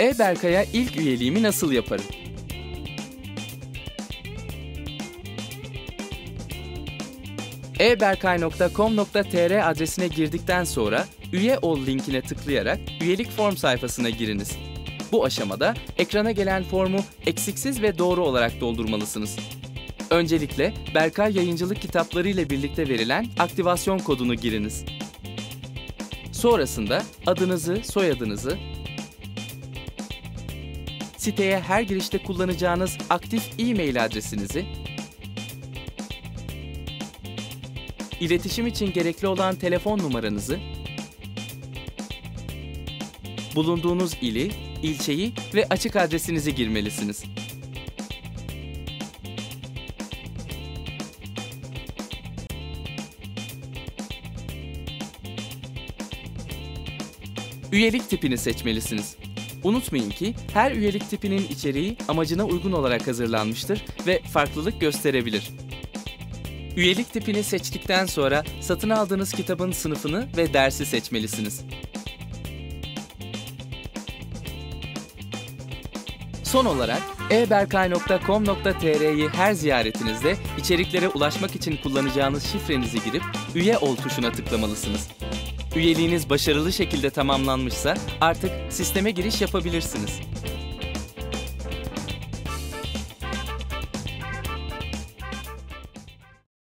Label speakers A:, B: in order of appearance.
A: E-Berkay'a ilk üyeliğimi nasıl yaparım? eberkay.com.tr adresine girdikten sonra üye ol linkine tıklayarak üyelik form sayfasına giriniz. Bu aşamada ekrana gelen formu eksiksiz ve doğru olarak doldurmalısınız. Öncelikle Berkay Yayıncılık kitapları ile birlikte verilen aktivasyon kodunu giriniz. Sonrasında adınızı, soyadınızı, siteye her girişte kullanacağınız aktif e-mail adresinizi, iletişim için gerekli olan telefon numaranızı, bulunduğunuz ili, ilçeyi ve açık adresinizi girmelisiniz. Üyelik tipini seçmelisiniz. Unutmayın ki her üyelik tipinin içeriği amacına uygun olarak hazırlanmıştır ve farklılık gösterebilir. Üyelik tipini seçtikten sonra satın aldığınız kitabın sınıfını ve dersi seçmelisiniz. Son olarak eberkay.com.tr'yi her ziyaretinizde içeriklere ulaşmak için kullanacağınız şifrenizi girip üye ol tuşuna tıklamalısınız. Üyeliğiniz başarılı şekilde tamamlanmışsa artık sisteme giriş yapabilirsiniz.